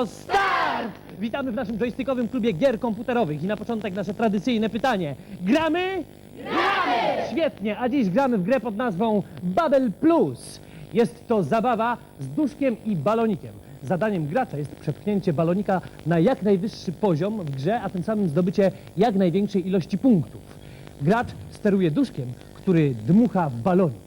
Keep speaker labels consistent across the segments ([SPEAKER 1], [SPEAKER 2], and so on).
[SPEAKER 1] 0, start! Witamy w naszym joystickowym klubie gier komputerowych i na początek nasze tradycyjne pytanie. Gramy? Gramy! Świetnie, a dziś gramy w grę pod nazwą Babel Plus. Jest to zabawa z duszkiem i balonikiem. Zadaniem gracza jest przepchnięcie balonika na jak najwyższy poziom w grze, a tym samym zdobycie jak największej ilości punktów. Gracz steruje duszkiem, który dmucha w balonik.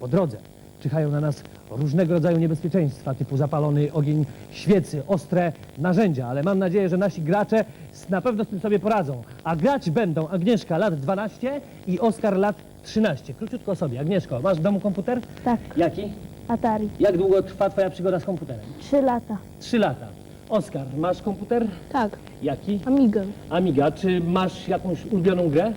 [SPEAKER 1] Po drodze czyhają na nas różnego rodzaju niebezpieczeństwa, typu zapalony ogień świecy, ostre narzędzia, ale mam nadzieję, że nasi gracze s- na pewno z tym sobie poradzą. A grać będą Agnieszka lat 12 i Oskar lat 13. Króciutko o sobie. Agnieszko, masz w domu komputer?
[SPEAKER 2] Tak,
[SPEAKER 1] Jaki?
[SPEAKER 2] Atari.
[SPEAKER 1] Jak długo trwa twoja przygoda z komputerem?
[SPEAKER 2] Trzy lata.
[SPEAKER 1] Trzy lata. Oskar, masz komputer?
[SPEAKER 2] Tak,
[SPEAKER 1] Jaki?
[SPEAKER 2] Amigę.
[SPEAKER 1] Amiga. Czy masz jakąś ulubioną grę?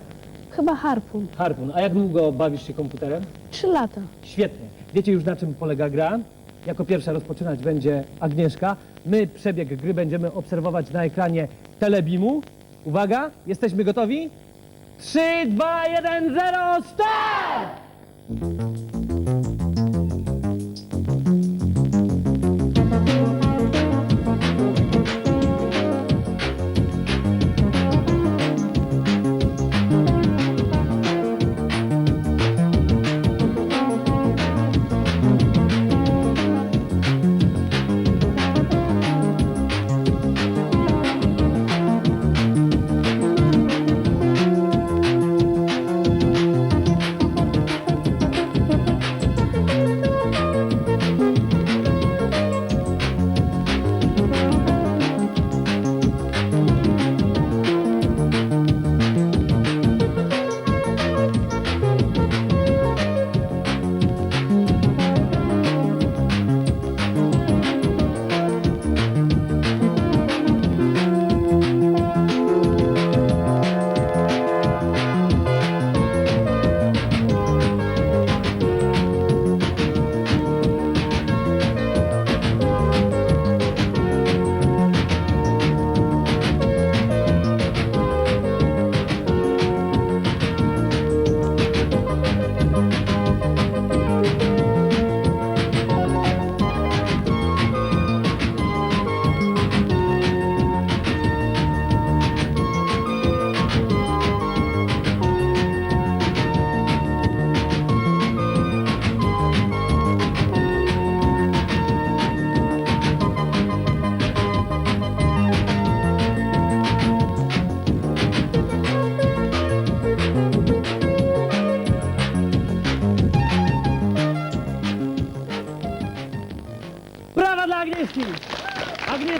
[SPEAKER 2] Chyba Harpun.
[SPEAKER 1] Harpun. A jak długo bawisz się komputerem?
[SPEAKER 2] Trzy lata.
[SPEAKER 1] Świetnie. Wiecie już na czym polega gra? Jako pierwsza rozpoczynać będzie Agnieszka. My przebieg gry będziemy obserwować na ekranie Telebimu. Uwaga, jesteśmy gotowi? 3, 2, 1, 0, start!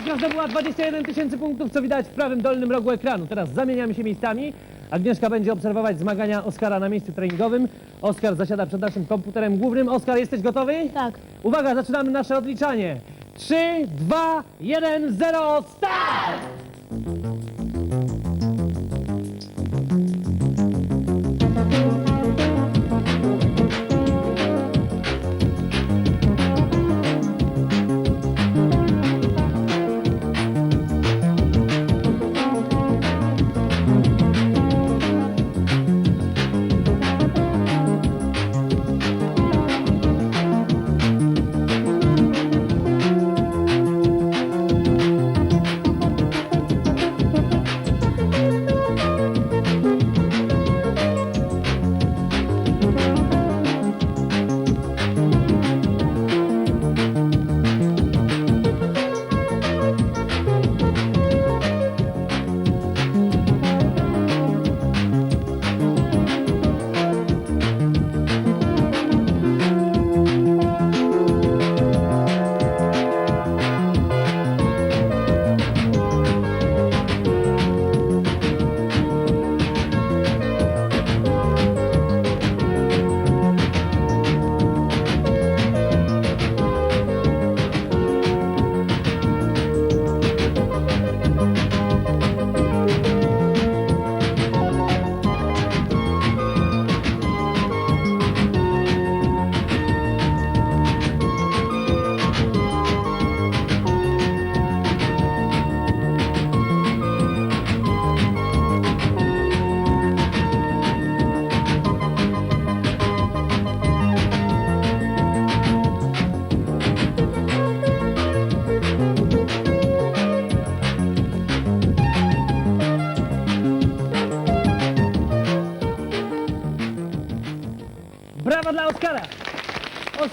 [SPEAKER 1] Agnieszka zdobyła 21 tysięcy punktów, co widać w prawym dolnym rogu ekranu. Teraz zamieniamy się miejscami. Agnieszka będzie obserwować zmagania Oskara na miejscu treningowym. Oskar zasiada przed naszym komputerem głównym. Oskar, jesteś gotowy?
[SPEAKER 2] Tak.
[SPEAKER 1] Uwaga, zaczynamy nasze odliczanie. 3, 2, 1, 0, start!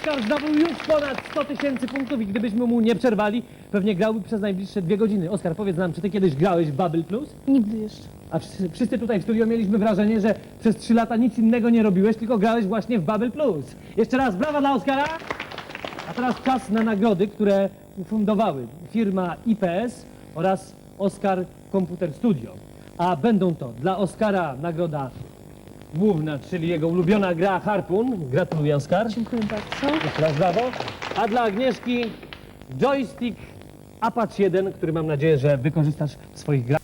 [SPEAKER 1] Oskar zdobył już ponad 100 tysięcy punktów i gdybyśmy mu nie przerwali, pewnie grałby przez najbliższe dwie godziny. Oskar, powiedz nam, czy ty kiedyś grałeś w Bubble Plus?
[SPEAKER 2] Nigdy jeszcze.
[SPEAKER 1] A wszyscy, wszyscy tutaj w studio mieliśmy wrażenie, że przez trzy lata nic innego nie robiłeś, tylko grałeś właśnie w Bubble Plus. Jeszcze raz brawa dla Oskara! A teraz czas na nagrody, które ufundowały firma IPS oraz Oscar Computer Studio. A będą to dla Oskara nagroda główna, czyli jego ulubiona gra Harpun. Gratuluję, Oskar.
[SPEAKER 2] Dziękuję bardzo.
[SPEAKER 1] Jeszcze raz brawo. A dla Agnieszki joystick Apache 1, który mam nadzieję, że wykorzystasz w swoich grach.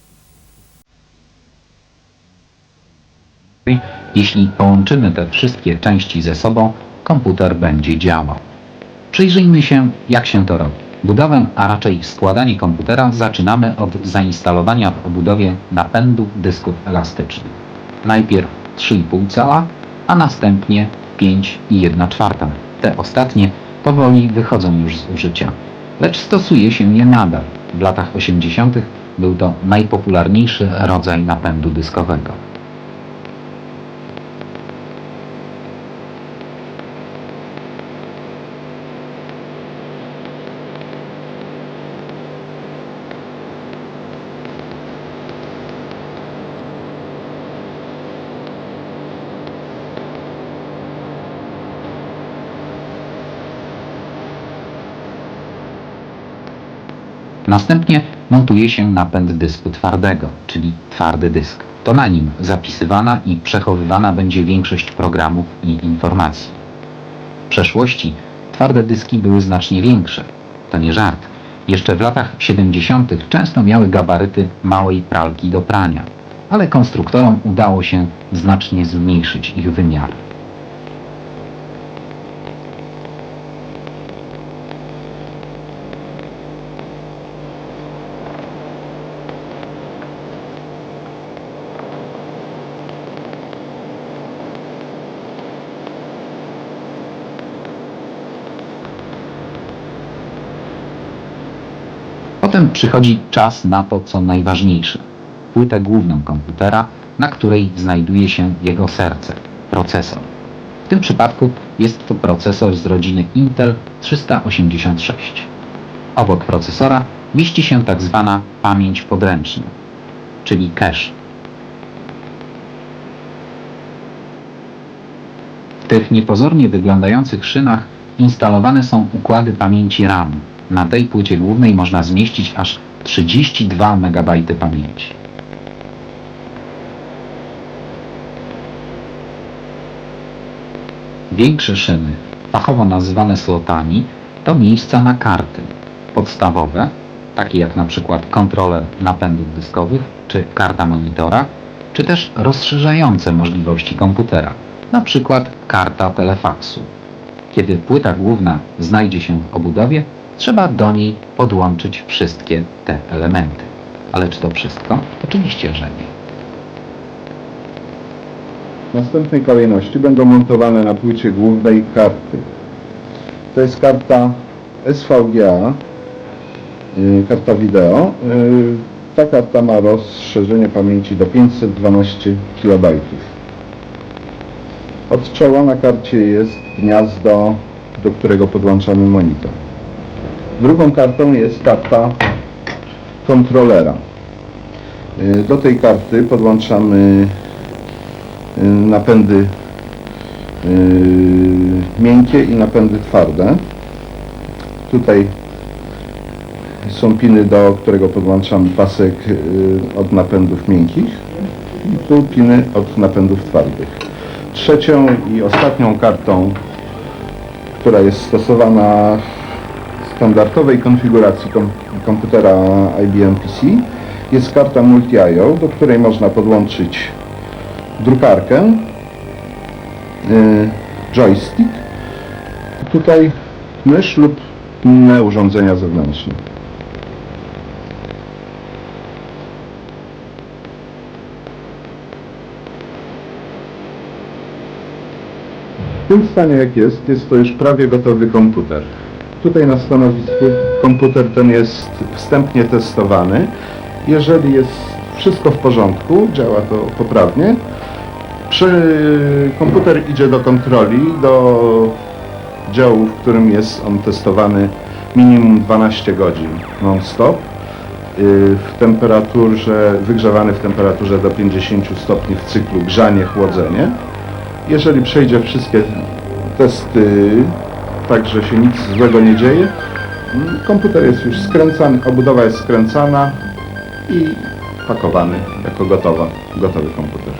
[SPEAKER 3] Jeśli połączymy te wszystkie części ze sobą, komputer będzie działał. Przyjrzyjmy się, jak się to robi. Budowę, a raczej składanie komputera zaczynamy od zainstalowania w obudowie napędu dysków elastycznych. Najpierw 3,5 cala, a następnie 5,1 czwarta. Te ostatnie powoli wychodzą już z użycia. Lecz stosuje się je nadal. W latach 80. był to najpopularniejszy rodzaj napędu dyskowego. Następnie montuje się napęd dysku twardego, czyli twardy dysk. To na nim zapisywana i przechowywana będzie większość programów i informacji. W przeszłości twarde dyski były znacznie większe. To nie żart. Jeszcze w latach 70. często miały gabaryty małej pralki do prania, ale konstruktorom udało się znacznie zmniejszyć ich wymiary. Przychodzi czas na to, co najważniejsze. Płytę główną komputera, na której znajduje się jego serce procesor. W tym przypadku jest to procesor z rodziny Intel 386. Obok procesora mieści się tak zwana pamięć podręczna, czyli cache. W tych niepozornie wyglądających szynach instalowane są układy pamięci RAM. Na tej płycie głównej można zmieścić aż 32 MB pamięci. Większe szyny, fachowo nazywane slotami, to miejsca na karty podstawowe, takie jak na przykład kontroler napędów dyskowych czy karta monitora, czy też rozszerzające możliwości komputera, na przykład karta telefaksu. Kiedy płyta główna znajdzie się w obudowie, trzeba do niej podłączyć wszystkie te elementy. Ale czy to wszystko? Oczywiście, że nie.
[SPEAKER 4] W następnej kolejności będą montowane na płycie głównej karty. To jest karta SVGA, y, karta wideo. Y, Ta karta ma rozszerzenie pamięci do 512 KB. Od czoła na karcie jest gniazdo, do którego podłączamy monitor. Drugą kartą jest karta kontrolera. Y, Do tej karty podłączamy y, napędy y, miękkie i napędy twarde. Tutaj są piny, do którego podłączamy pasek od napędów miękkich i tu piny od napędów twardych. Trzecią i ostatnią kartą, która jest stosowana standardowej konfiguracji kom komputera IBM PC, jest karta Multi-IO, do której można podłączyć drukarkę, y, joystick, tutaj mysz lub inne urządzenia zewnętrzne. W tym stanie jak jest, jest to już prawie gotowy komputer. Tutaj na stanowisku komputer ten jest wstępnie testowany. Jeżeli jest wszystko w porządku, działa to poprawnie, Przy, komputer idzie do kontroli, do działu, w którym jest on testowany minimum 12 godzin non-stop. Yy, W temperaturze, wygrzewany w temperaturze do 50 stopni w cyklu grzanie, chłodzenie. Jeżeli przejdzie wszystkie testy tak, że się nic złego nie dzieje, mm, komputer jest już skręcany, obudowa jest skręcana i pakowany jako gotowa, gotowy komputer.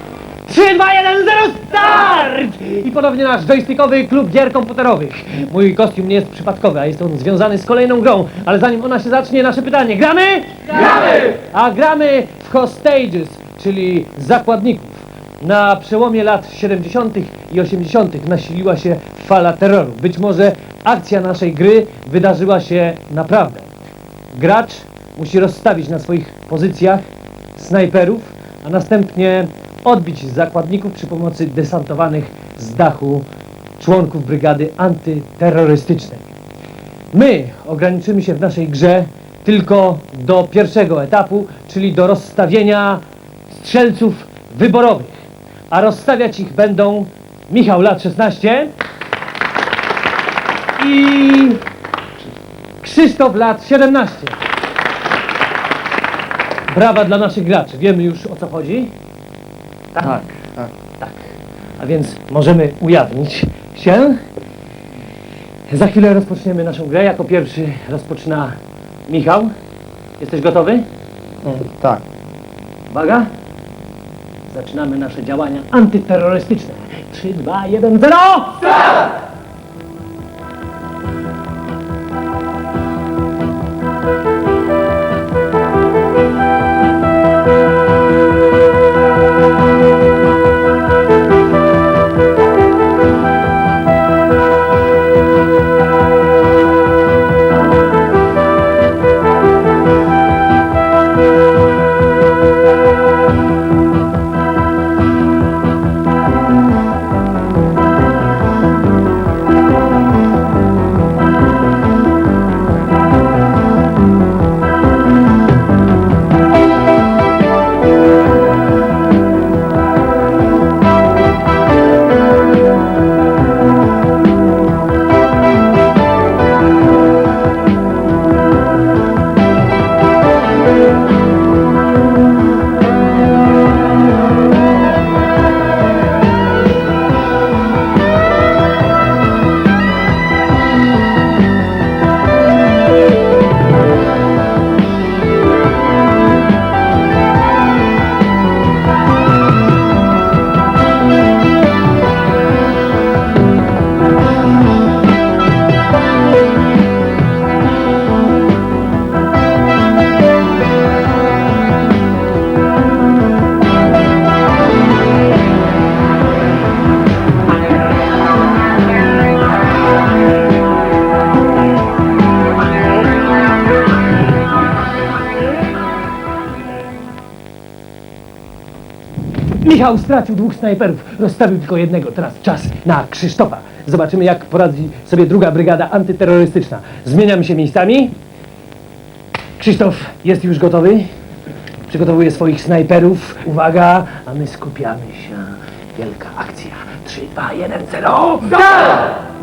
[SPEAKER 1] 3, 2, 1, 0, start! I ponownie nasz joystickowy klub gier komputerowych. Mój kostium nie jest przypadkowy, a jest on związany z kolejną grą. Ale zanim ona się zacznie, nasze pytanie. Gramy? Gramy! A gramy w hostages, czyli zakładników. Na przełomie lat 70. i 80. nasiliła się fala terroru. Być może akcja naszej gry wydarzyła się naprawdę. Gracz musi rozstawić na swoich pozycjach snajperów, a następnie odbić zakładników przy pomocy desantowanych z dachu członków brygady antyterrorystycznej. My ograniczymy się w naszej grze tylko do pierwszego etapu, czyli do rozstawienia strzelców wyborowych. A rozstawiać ich będą Michał lat 16 i Krzysztof lat 17. Brawa dla naszych graczy. Wiemy już o co chodzi? Tak.
[SPEAKER 4] tak.
[SPEAKER 1] Tak. A więc możemy ujawnić się. Za chwilę rozpoczniemy naszą grę. Jako pierwszy rozpoczyna Michał. Jesteś gotowy?
[SPEAKER 5] Tak.
[SPEAKER 1] Uwaga. Zaczynamy nasze działania antyterrorystyczne. 3, 2, 1, 0! Michał stracił dwóch snajperów, rozstawił tylko jednego. Teraz czas na Krzysztofa. Zobaczymy, jak poradzi sobie druga brygada antyterrorystyczna. Zmieniamy się miejscami. Krzysztof jest już gotowy. Przygotowuje swoich snajperów. Uwaga, a my skupiamy się. Wielka akcja. 3, 2, 1, 0. Start!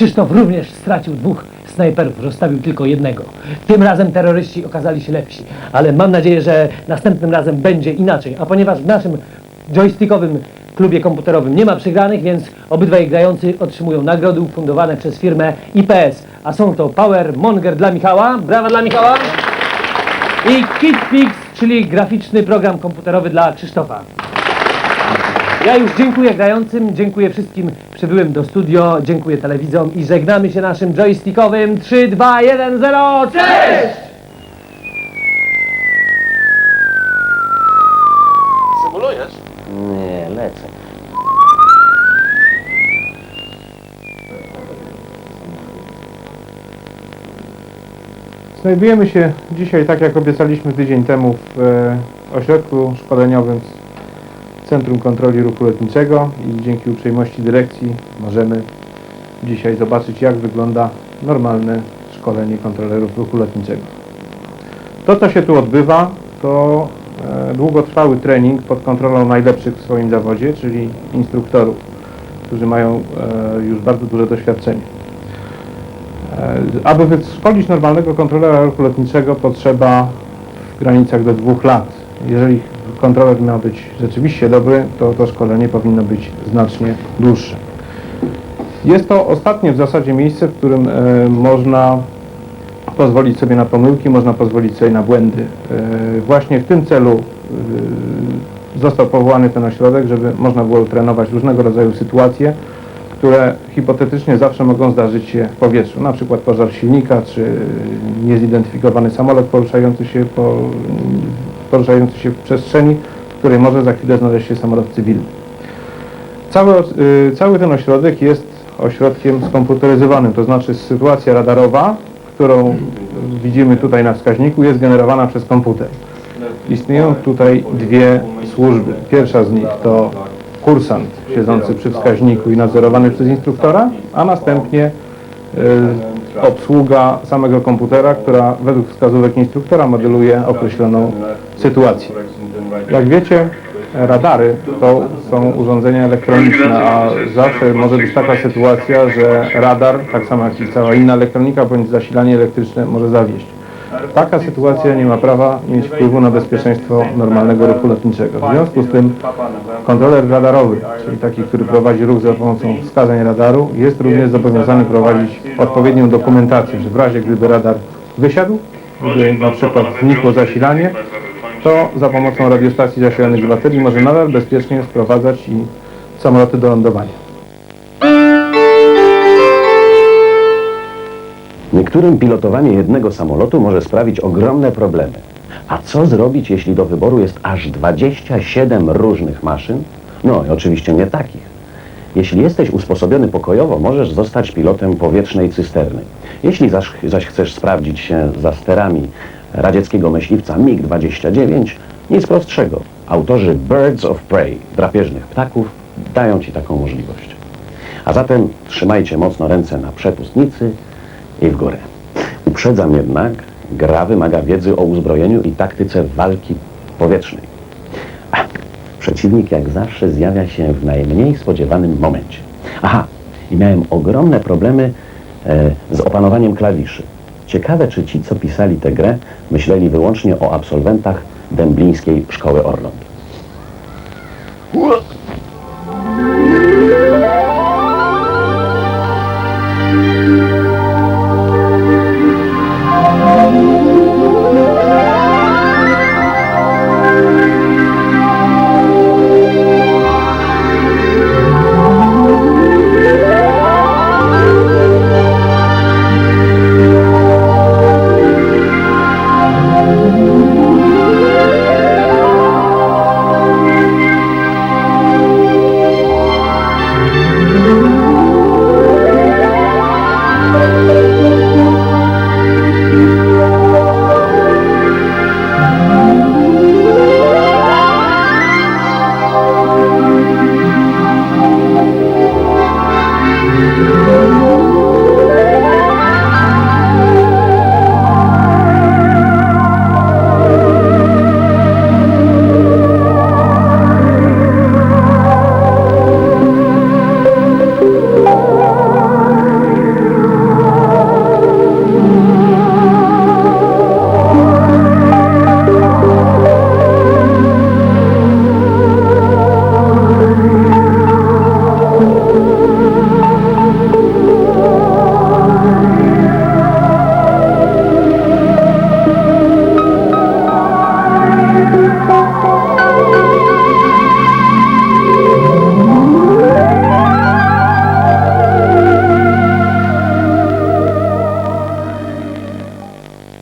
[SPEAKER 1] Krzysztof również stracił dwóch snajperów, zostawił tylko jednego. Tym razem terroryści okazali się lepsi, ale mam nadzieję, że następnym razem będzie inaczej. A ponieważ w naszym joystickowym klubie komputerowym nie ma przegranych, więc obydwaj grający otrzymują nagrody ufundowane przez firmę IPS. A są to Power Monger dla Michała, brawa dla Michała i KitFix, czyli graficzny program komputerowy dla Krzysztofa. Ja już dziękuję grającym, dziękuję wszystkim przybyłym do studio, dziękuję telewidzom i żegnamy się naszym joystickowym 3, 2, 1, 0, cześć!
[SPEAKER 5] Symulujesz?
[SPEAKER 6] Nie, lecę.
[SPEAKER 7] Znajdujemy się dzisiaj, tak jak obiecaliśmy tydzień temu, w e, ośrodku szkoleniowym Centrum Kontroli Ruchu Lotniczego i dzięki uprzejmości dyrekcji możemy dzisiaj zobaczyć, jak wygląda normalne szkolenie kontrolerów ruchu lotniczego. To, co się tu odbywa, to e, długotrwały trening pod kontrolą najlepszych w swoim zawodzie, czyli instruktorów, którzy mają e, już bardzo duże doświadczenie. E, Aby wyszkolić normalnego kontrolera ruchu lotniczego potrzeba w granicach do dwóch lat. Jeżeli kontroler miał być rzeczywiście dobry, to to szkolenie powinno być znacznie dłuższe. Jest to ostatnie w zasadzie miejsce, w którym e, można pozwolić sobie na pomyłki, można pozwolić sobie na błędy. E, właśnie w tym celu e, został powołany ten ośrodek, żeby można było trenować różnego rodzaju sytuacje, które hipotetycznie zawsze mogą zdarzyć się w powietrzu, na przykład pożar silnika, czy niezidentyfikowany samolot poruszający się, po, poruszający się w przestrzeni, w której może za chwilę znaleźć się samolot cywilny. Cały, y, cały ten ośrodek jest ośrodkiem skomputeryzowanym, to znaczy sytuacja radarowa, którą widzimy tutaj na wskaźniku, jest generowana przez komputer. Istnieją tutaj dwie służby. Pierwsza z nich to kursant siedzący przy wskaźniku i nadzorowany przez instruktora, a następnie y, obsługa samego komputera, która według wskazówek instruktora modeluje określoną sytuację. Jak wiecie, radary to są urządzenia elektroniczne, a zawsze może być taka sytuacja, że radar, tak samo jak i cała inna elektronika bądź zasilanie elektryczne może zawieść. Taka sytuacja nie ma prawa mieć wpływu na bezpieczeństwo normalnego ruchu lotniczego. W związku z tym kontroler radarowy, czyli taki, który prowadzi ruch za pomocą wskazań radaru, jest również zobowiązany prowadzić odpowiednią dokumentację, że w razie gdyby radar wysiadł, gdyby na przykład znikło zasilanie, to za pomocą radiostacji zasilanych z baterii może nadal bezpiecznie sprowadzać i samoloty do lądowania.
[SPEAKER 6] Niektórym pilotowanie jednego samolotu może sprawić ogromne problemy. A co zrobić, jeśli do wyboru jest aż 27 różnych maszyn? No i oczywiście nie takich. Jeśli jesteś usposobiony pokojowo, możesz zostać pilotem powietrznej cysterny. Jeśli zaś, zaś chcesz sprawdzić się za sterami radzieckiego myśliwca MiG-29, nic prostszego. Autorzy Birds of Prey, drapieżnych ptaków, dają Ci taką możliwość. A zatem trzymajcie mocno ręce na przepustnicy i w górę. Uprzedzam jednak, gra wymaga wiedzy o uzbrojeniu i taktyce walki powietrznej. A, przeciwnik jak zawsze zjawia się w najmniej spodziewanym momencie. Aha, i miałem ogromne problemy e, z opanowaniem klawiszy. Ciekawe, czy ci, co pisali tę grę, myśleli wyłącznie o absolwentach Dęblińskiej Szkoły Orląt.